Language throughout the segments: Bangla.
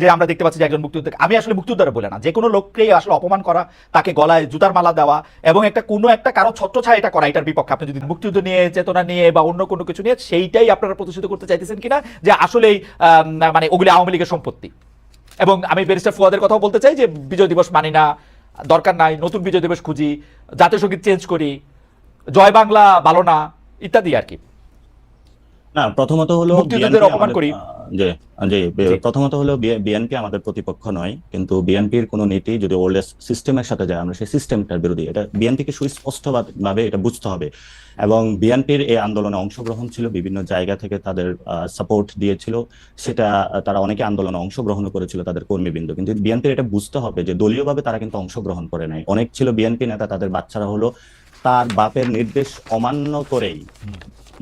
যে আমরা দেখতে পাচ্ছি যে একজন মুক্তিযোদ্ধা আমি আসলে মুক্তিযোদ্ধারা বলে না, যে কোনো লোককেই আসলে অপমান করা, তাকে গলায় জুতার মালা দেওয়া এবং একটা কোনো একটা কারও ছত্রছায়া এটা করা, এটার বিপক্ষে। আপনি যদি মুক্তিযুদ্ধ নিয়ে, চেতনা নিয়ে বা অন্য কোনো কিছু নিয়ে, সেইটাই আপনারা প্রতিষ্ঠিত করতে চাইতেছেন কিনা, যে আসলেই মানে ওগুলি আওয়ামী লীগের সম্পত্তি। এবং আমি ব্যারিস্টার ফুয়াদের কথাও বলতে চাই যে বিজয় দিবস মানি না, দরকার নাই, নতুন বিজয় দিবস খুঁজি, জাতীয় সংগীত চেঞ্জ করি, জয় বাংলা ভালো না, ইত্যাদি আর কি। না প্রথমত হলো অপমান করি। জি জি। প্রথমত হলো বিএনপি আমাদের প্রতিপক্ষ নয় কিন্তু বিএনপির কোনো নীতি যদি ওল্ড সিস্টেমের সাথে যায় আমরা সেই সিস্টেমটার বিরোধী। এটা বিএনপিকে সুস্পষ্ট ভাবে এটা বুঝতে হবে। এবং বিএনপির এই আন্দোলনে অংশগ্রহণ ছিল বিভিন্ন জায়গা থেকে তাদের সাপোর্ট দিয়েছিল। সেটা তারা অনেকে আন্দোলনে অংশগ্রহণ করেছিল তাদের কর্মীবৃন্দ। কিন্তু বিএনপির এটা বুঝতে হবে যে দলীয়ভাবে তারা কিন্তু অংশগ্রহণ করে নাই। অনেক ছিল বিএনপি নেতা তাদের বাচ্চারা হলো তার বাপের নির্দেশ অমান্য করেই।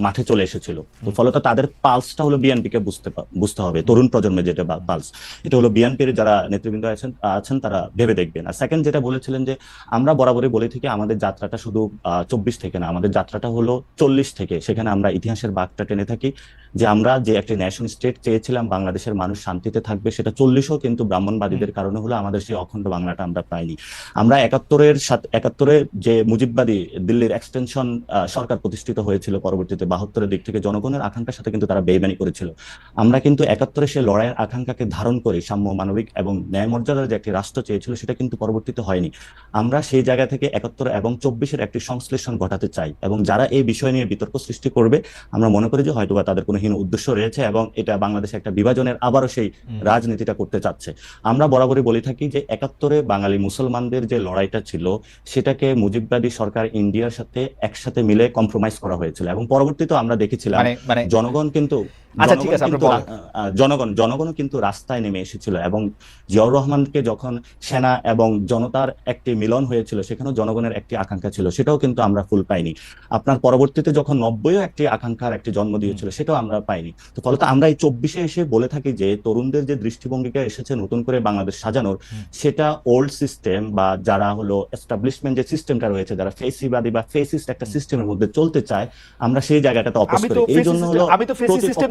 মাঠে চলে এসেছিল। তো ফলত তাদের পালসটা হলো বিএনপিকে বুঝতে বুঝতে হবে। তরুণ প্রজন্মের যেটা পালস, এটা হলো বিএনপির যারা নেতৃবৃন্দ আছেন আছেন তারা ভেবে দেখবেন। আর সেকেন্ড যেটা বলেছিলেন যে, আমরা বরাবরই বলে থেকে আমাদের যাত্রাটা শুধু চব্বিশ থেকে না, আমাদের যাত্রাটা হলো চল্লিশ থেকে। সেখানে আমরা ইতিহাসের বাঘটা টেনে থাকি। যে আমরা যে একটি ন্যাশন স্টেট চেয়েছিলাম বাংলাদেশের মানুষ শান্তিতে থাকবে সেটা চল্লিশও কিন্তু ব্রাহ্মণবাদীদের কারণে হলো আমাদের সেই অখণ্ড বাংলাটা আমরা পাইনি। আমরা একাত্তরের সাথে একাত্তরে যে মুজিববাদী দিল্লির এক্সটেনশন সরকার প্রতিষ্ঠিত হয়েছিল পরবর্তীতে বাহাত্তরের দিক থেকে জনগণের আকাঙ্ক্ষার সাথে কিন্তু তারা বেইমানি করেছিল। আমরা কিন্তু একাত্তরে সেই লড়াইয়ের আকাঙ্ক্ষাকে ধারণ করে সাম্য মানবিক এবং ন্যায় মর্যাদার যে একটি রাষ্ট্র চেয়েছিল সেটা কিন্তু পরবর্তীতে হয়নি। আমরা সেই জায়গা থেকে একাত্তর এবং চব্বিশের একটি সংশ্লেষণ ঘটাতে চাই এবং যারা এই বিষয় নিয়ে বিতর্ক সৃষ্টি করবে আমরা মনে করি যে হয়তোবা তাদের কোনো হীন উদ্দেশ্য রয়েছে এবং এটা বাংলাদেশে একটা বিভাজনের আবারও সেই রাজনীতিটা করতে চাচ্ছে। আমরা বরাবরই বলে থাকি যে একাত্তরে বাঙালি মুসলমানদের যে লড়াইটা ছিল সেটাকে মুজিববাদী সরকার ইন্ডিয়ার সাথে একসাথে মিলে কম্প্রোমাইজ করা হয়েছিল এবং পরবর্তীতে আমরা দেখেছিলাম মানে মানে জনগণ কিন্তু আচ্ছা, ঠিক জনগণ আছে, জনগণ জনগণও কিন্তু রাস্তায় নেমে এসেছিল এবং জিয়াউর রহমানকে যখন সেনা এবং জনতার একটি মিলন হয়েছিল সেখানেও জনগণের একটি আকাঙ্ক্ষা ছিল সেটাও কিন্তু আমরা ফুল পাইনি। আপনার পরবর্তীতে যখন নব্বইও একটি আকাঙ্ক্ষার একটি জন্ম দিয়েছিল সেটাও আমরা পাইনি। তো ফলত আমরা এই চব্বিশে এসে বলে থাকি যে তরুণদের যে দৃষ্টিভঙ্গিকে এসেছে নতুন করে বাংলাদেশ সাজানোর সেটা ওল্ড সিস্টেম বা যারা হলো এস্টাবলিশমেন্ট যে সিস্টেমটা রয়েছে যারা ফেসিবাদী বা ফেসিস্ট একটা সিস্টেমের মধ্যে চলতে চায় আমরা সেই জায়গাটাতে অপোজ করি। এই জন্য হলো আমি তো ফেসি সিস্টেম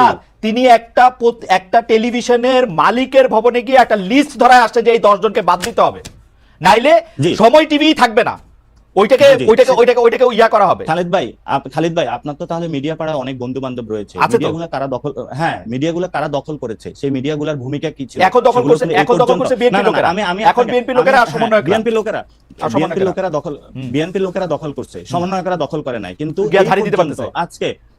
হাসনাত তিনি একটা একটা টেলিভিশনের মালিকের ভবনে গিয়ে একটা লিস্ট ধরায় আসছে যে এই দশ জনকে বাদ দিতে হবে। নাইলে সময় টিভি থাকবে না। ওইটাকে ওইটাকে ওইটাকে ওইটাকে ইয়া করা হবে। খালিদ ভাই খালিদ ভাই আপনার তো তাহলে মিডিয়া পাড়ায় অনেক বন্ধু বান্ধব রয়েছে। আছে তো। মিডিয়াগুলো কারা দখল হ্যাঁ মিডিয়াগুলো কারা দখল করেছে? সেই মিডিয়াগুলোর ভূমিকা কি ছিল? এখন দখল করছে- এখন দখল করছে BNP না, না, না, লোকেরা। আমি আমি এখন আপনাকে- লোকেরা আর বিএনপি লোকেরা বিএনপি লোকেরা দখল বিএনপি লোকেরা দখল করছে। সমন্বয়করা দখল করে নাই। কিন্তু। আজকে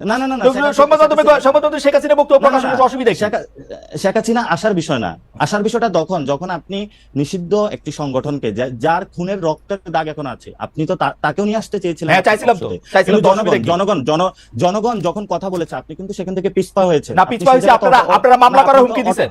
না না না না শেখ- সংবাদ মাধ্যমে শেখ- সংবাদ মাধ্যমে শেখ হাসিনা বক্তব্য না, প্রকাশ না, করতে অসুবিধা শেখ শেখ হাসিনা আসার বিষয় না। আসার বিষয়টা তখন যখন আপনি নিষিদ্ধ একটি সংগঠনকে যার খুনের রক্তের দাগ এখন আছে আপনি তো তাকেও নিয়ে আসতে চেয়েছিলেন হ্যাঁ, চাইছিলাম তো। জনগণ জনগণ যখন কথা বলেছে আপনি কিন্তু সেখান থেকে পিছপা হয়েছে না পিছপা হয়েছে আপনারা আপনারা মামলা করার হুমকি দিছেন।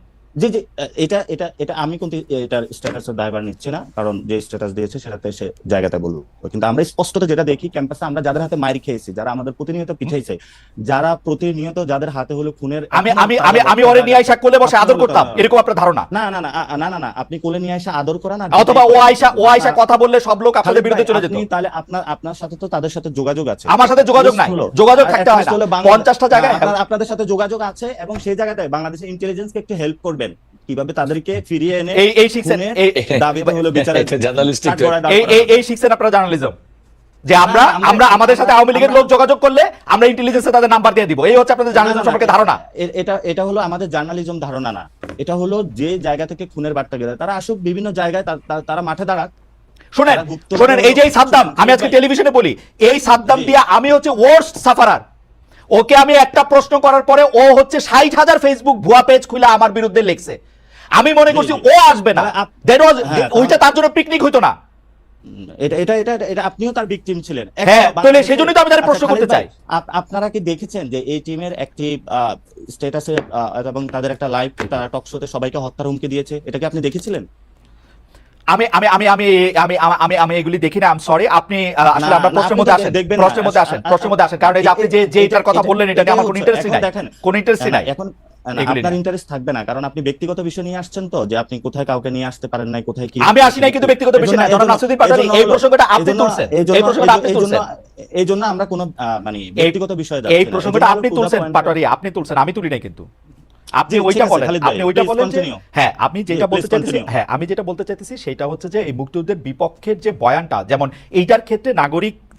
জি জি এটা এটা এটা আমি কিন্তু এটার স্ট্যাটাসের দায়ভার নিচ্ছি না কারণ যে স্ট্যাটাস দিয়েছে সেটাতে সে জায়গাতে বলব কিন্তু আমরা স্পষ্টত যেটা দেখি ক্যাম্পাসে আমরা যাদের হাতে মাইর খেয়েছি যারা আমাদের প্রতিনিয়ত যারা প্রতিনিয়ত যাদের হাতে হলো খুনের আমি আমি আমি আমি ওরে নিয়ে আইসা কোলে বসে আদর করতাম এরকম আপনার ধারণা? না না না না না না আপনি কোলে নিয়ে এসে আদর করা না অথবা ও আইসা ও আইসা কথা বললে সব লোক আপনাদের বিরুদ্ধে চলে যেত। তাহলে আপনার আপনার সাথে তো তাদের সাথে যোগাযোগ আছে। আমার সাথে যোগাযোগ নাই। যোগাযোগ থাকতে হয় না। হলো বাংলাদেশ- পঞ্চাশটা জায়গায় আপনাদের সাথে যোগাযোগ আছে এবং সেই জায়গাতে বাংলাদেশের ইন্টেলিজেন্সকে একটু হেল্প করবেন কীভাবে তাদেরকে ফিরিয়ে এনে এই এই শিখছেন দাবিতে হলো বিচারের কাঠগড়ায় দাঁড় এই এই এই শিখছেন আপনারা জার্নালিজম। যে আমরা আমরা- আমাদের সাথে আওয়ামী লীগের লোক যোগাযোগ করলে আমরা ইন্টেলিজেন্সে তাদের নাম্বার দিয়ে দিব। এই হচ্ছে আপনাদের জার্নালিজম সম্পর্কে ধারণা। এটা এটা হলো আমাদের জার্নালিজম ধারণা না। এটা হলো যে জায়গা থেকে খুনের বার্তা গেলে তারা আসুক বিভিন্ন জায়গায় তারা মাঠে দাঁড়াক। শুনেন শুনেন এই যে সাদ্দাম আমি আজকে টেলিভিশনে বলি এই সাদ্দাম। দিয়ে আমি হচ্ছে ওয়ার্স্ট সাফারার ওকে আমি একটা প্রশ্ন করার পরে ও হচ্ছে ষাট হাজার ফেসবুক ভুয়া পেজ খুলে আমার বিরুদ্ধে লিখছে। আমি মনে করছি ও আসবে না। দ্যাট হ্যাঁ, ওইটা তার জন্য পিকনিক হইতো না। এটা এটা এটা এটা আপনিও তার ভিকটিম ছিলেন। হ্যাঁ, তাহলে সেজন্যই তো আমি তার প্রশ্ন আচ্ছা, করতে চাই। আপনারা কি দেখেছেন যে এই টিমের একটি স্ট্যাটাসে এবং তাদের একটা লাইভ তারা টক শোতে সবাইকে হত্যার হুমকি দিয়েছে? এটা কি আপনি দেখেছিলেন? আমি আমি আমি আমি আমি আমি- আমি এগুলি দেখি না আম সরি আপনি আসলে আমরা প্রশ্নের মধ্যে আসেন দেখবেন প্রশ্নের মধ্যে আসেন প্রশ্নের মধ্যে আসেন কারণ এই যে আপনি যে যে এটার কথা বললেন এটা নিয়ে আমার কোনো ইন্টারেস্ট নাই দেখেন, কোনো ইন্টারেস্ট নাই এখন আপনার ইন্টারেস্ট থাকবে না কারণ আপনি ব্যক্তিগত বিষয় নিয়ে আসছেন তো যে আপনি কোথায় কাউকে নিয়ে আসতে পারেন নাই কোথায় কি আমি আসি নাই কিন্তু ব্যক্তিগত বিষয় না। জনাব নাসিরুদ্দিন পাটোয়ারি, এই প্রসঙ্গটা আপনি তুলছেন। এই প্রসঙ্গটা আপনি তুলছেন। এই জন্য আমরা কোনো মানে ব্যক্তিগত বিষয় এই প্রসঙ্গটা আপনি তুলছেন পাটোয়ারি আপনি তুলছেন আমি তুলি নাই কিন্তু আপনি ওইটা বলেন আপনি ওইটা বলেন হ্যাঁ আপনি যেটা বলতে চাইতেছি হ্যাঁ আমি যেটা বলতে চাইতেছি সেটা হচ্ছে যে এই মুক্তিযুদ্ধের বিপক্ষের যে বয়ানটা যেমন এইটার ক্ষেত্রে নাগরিক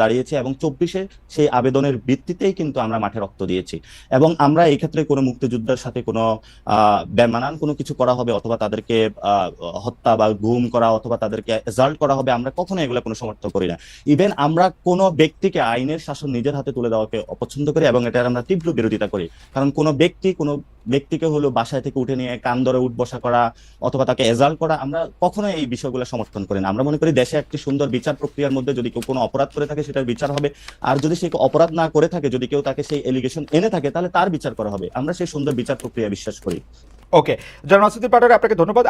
দাঁড়িয়েছি এবং চব্বিশে সেই আবেদনের ভিত্তিতেই কিন্তু আমরা মাঠে রক্ত দিয়েছি। এবং আমরা এই ক্ষেত্রে কোনো মুক্তিযোদ্ধার সাথে কোনো বেমানান কোনো কিছু করা হবে অথবা তাদেরকে হত্যা বা গুম করা অথবা তাদেরকে এজাল্ট করা হবে আমরা কখনো এগুলো কোনো সমর্থন করি না। ইভেন আমরা কোনো ব্যক্তিকে আইনের শাসন নিজের হাতে তুলে দেওয়াকে অপছন্দ করি এবং এটার আমরা তীব্র বিরোধিতা করি। কারণ কোনো ব্যক্তি কোনো ব্যক্তিকে হলো বাসায় থেকে উঠে নিয়ে কান ধরে উঠ বসা করা অথবা তাকে এজাল্ট করা আমরা কখনো এই বিষয়গুলো সমর্থন করি না। আমরা মনে করি দেশে একটি সুন্দর বিচার প্রক্রিয়ার মধ্যে যদি কেউ কোনো অপরাধ করে থাকে সেটার বিচার হবে। আর যদি সে অপরাধ না করে থাকে, যদি কেউ তাকে সেই এলিগেশন এনে থাকে, তাহলে তার বিচার করা হবে। আমরা সেই সুন্দর বিচার প্রক্রিয়া বিশ্বাস করি। ওকে জনাব পাঠক আপনাকে ধন্যবাদ।